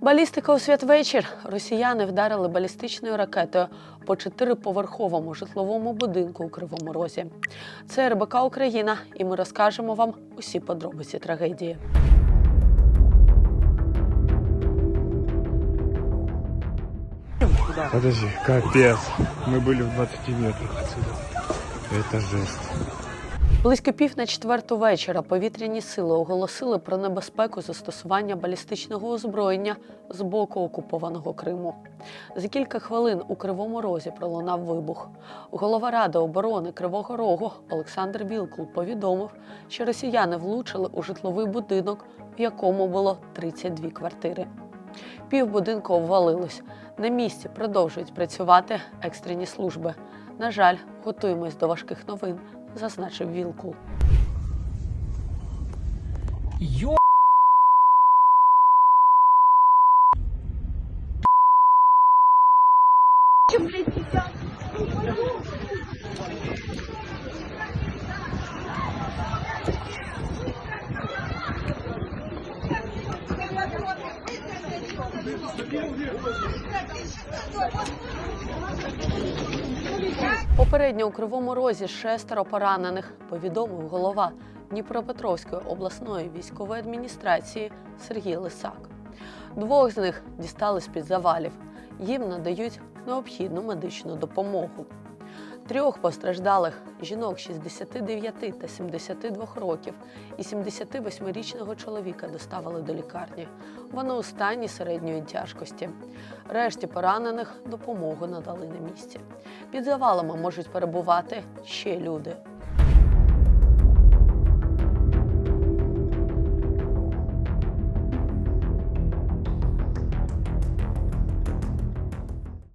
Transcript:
Балістика у святвечір. Росіяни вдарили балістичною ракетою по чотириповерховому житловому будинку у Кривому Розі. Це РБК Україна, і ми розкажемо вам усі подробиці трагедії. Подожди, капец. Мы были в 20 метрах отсюда. Это жесть. Близько пів на четверту вечора повітряні сили оголосили про небезпеку застосування балістичного озброєння з боку окупованого Криму. За кілька хвилин у Кривому Розі пролунав вибух. Голова Ради оборони Кривого Рогу Олександр Білкул повідомив, що росіяни влучили у житловий будинок, в якому було 32 квартири. Пів будинку обвалилось. На місці продовжують працювати екстрені служби. На жаль, готуємось до важких новин, зазначив вілку. Йо! Thank you. Попередньо у Кривому Розі шестеро поранених, повідомив голова Дніпропетровської обласної військової адміністрації Сергій Лисак. Двох з них дістали з-під завалів. Їм надають необхідну медичну допомогу. Трьох постраждалих жінок 69 та 72 років і 78-річного чоловіка доставили до лікарні. Вони у стані середньої тяжкості. Решті поранених допомогу надали на місці. Під завалами можуть перебувати ще люди.